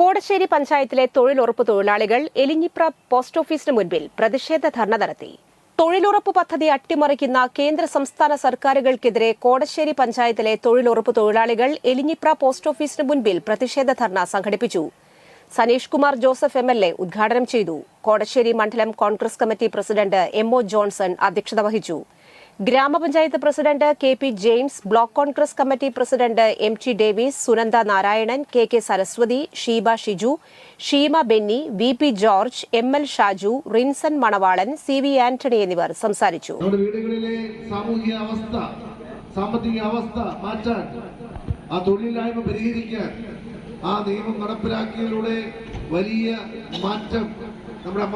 കോടശ്ശേരി പഞ്ചായത്തിലെ തൊഴിലുറപ്പ് തൊഴിലാളികൾ എലിഞ്ഞിപ്ര പോസ്റ്റ് ഓഫീസിന് മുൻപിൽ പ്രതിഷേധ ധർണ നടത്തി. തൊഴിലുറപ്പ് പദ്ധതി അട്ടിമറിക്കുന്ന കേന്ദ്ര സംസ്ഥാന സർക്കാരുകൾക്കെതിരെ കോടശ്ശേരി പഞ്ചായത്തിലെ തൊഴിലുറപ്പ് തൊഴിലാളികൾ എലിഞ്ഞിപ്ര പോസ്റ്റ് ഓഫീസിന് മുൻപിൽ പ്രതിഷേധ ധർണ സംഘടിപ്പിച്ചു. Saneesh Kumar Joseph M L A ഉദ്ഘാടനം ചെയ്തു. കോടശ്ശേരി മണ്ഡലം Congress committee president M O Johnson അധ്യക്ഷത വഹിച്ചു. ഗ്രാമപഞ്ചായത്ത് president K P James block Congress committee president M T Davis Sunanda Narayanan K K Saraswathi Sheeba Shiju Sheema Benny V P George M L Shaju Rinson Manavalan C V Antony എന്നിവർ സംസാരിച്ചു. വീടുകളിലെ സാമൂഹിക അവസ്ഥ സാമ്പത്തിക അവസ്ഥ മാറ്റാൻ ആ തൊഴിലില്ലായ്മ പരിഹരിക്കാൻ ആ നിയമം നടപ്പിലാക്കിയതിലൂടെ വലിയ മാറ്റം നമ്മുടെ